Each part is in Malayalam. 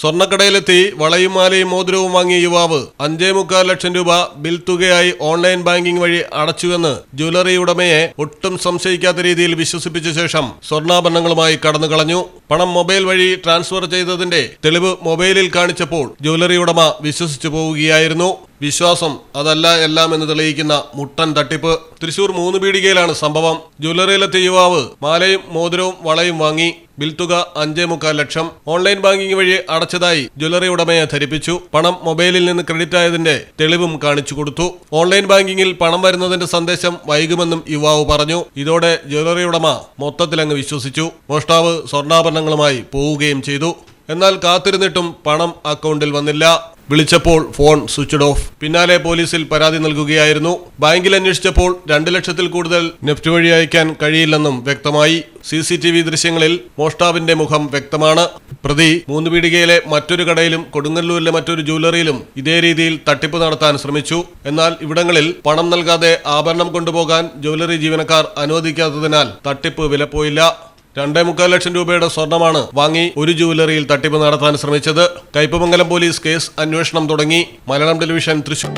സ്വർണക്കടയിലെത്തി വളയും മാലയും മോതിരവും വാങ്ങിയ യുവാവ് അഞ്ചേ മുക്കാൽ ലക്ഷം രൂപ ബിൽ തുകയായി ഓൺലൈൻ ബാങ്കിംഗ് വഴി അടച്ചുവെന്ന് ജ്വല്ലറി ഉടമയെ ഒട്ടും സംശയിക്കാത്ത രീതിയിൽ വിശ്വസിപ്പിച്ച ശേഷം സ്വർണാഭരണങ്ങളുമായി കടന്നു കളഞ്ഞു. പണം മൊബൈൽ വഴി ട്രാൻസ്ഫർ ചെയ്തതിന്റെ തെളിവ് മൊബൈലിൽ കാണിച്ചപ്പോൾ ജ്വല്ലറി ഉടമ വിശ്വസിച്ചു പോവുകയായിരുന്നു. വിശ്വാസം അതല്ല എല്ലാം എന്ന് തെളിയിക്കുന്ന മുട്ടൻ തട്ടിപ്പ്. തൃശൂർ മൂന്ന് പീടികയിലാണ് സംഭവം. ജ്വല്ലറിയിലെത്തിയ യുവാവ് മാലയും മോതിരവും വളയും വാങ്ങി ബിൽ തുക അഞ്ചേ മുക്കാൽ ലക്ഷം. ഓൺലൈൻ ബാങ്കിംഗ് വഴി അടച്ചതായി ജ്വല്ലറി ഉടമയെ ധരിപ്പിച്ചു. പണം മൊബൈലിൽ നിന്ന് ക്രെഡിറ്റ് ആയതിന്റെ തെളിവും കാണിച്ചു കൊടുത്തു. ഓൺലൈൻ ബാങ്കിങ്ങിൽ പണം വരുന്നതിന്റെ സന്ദേശം വൈകുമെന്നും യുവാവ് പറഞ്ഞു. ഇതോടെ ജ്വല്ലറി ഉടമ മൊത്തത്തിലങ്ങ് വിശ്വസിച്ചു. മോഷ്ടാവ് സ്വർണാഭരണങ്ങളുമായി പോവുകയും ചെയ്തു. എന്നാൽ കാത്തിരുന്നിട്ടും പണം അക്കൗണ്ടിൽ വന്നില്ല. വിളിച്ചപ്പോൾ ഫോൺ സ്വിച്ച്ഡ് ഓഫ്. പിന്നാലെ പോലീസിൽ പരാതി നൽകുകയായിരുന്നു. ബാങ്കിൽ അന്വേഷിച്ചപ്പോൾ രണ്ട് ലക്ഷത്തിൽ കൂടുതൽ നെഫ്റ്റ് വഴി അയക്കാൻ കഴിയില്ലെന്നും വ്യക്തമായി. സി സി ടി വി ദൃശ്യങ്ങളിൽ മോഷ്ടാവിന്റെ മുഖം വ്യക്തമാണ്. പ്രതി മൂന്ന് പീടികയിലെ മറ്റൊരു കടയിലും കൊടുങ്ങല്ലൂരിലെ മറ്റൊരു ജ്വല്ലറിയിലും ഇതേ രീതിയിൽ തട്ടിപ്പ് നടത്താൻ ശ്രമിച്ചു. എന്നാൽ ഇവിടങ്ങളിൽ പണം നൽകാതെ ആഭരണം കൊണ്ടുപോകാൻ ജ്വല്ലറി ജീവനക്കാർ അനുവദിക്കാത്തതിനാൽ തട്ടിപ്പ് വിലപ്പോയില്ല. രണ്ടേ മുക്കാൽ ലക്ഷം രൂപയുടെ സ്വർണമാണ് വാങ്ങി ഒരു ജുവലറിയിൽ തട്ടിപ്പ് നടത്താൻ ശ്രമിച്ചത്. കയ്പമംഗലം പോലീസ് കേസ് അന്വേഷണം തുടങ്ങി. Malayalam television Thrissur.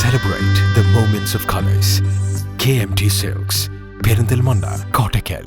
Celebrate the moments of colors. KMT Silks, Perinthalmanna Kottakkal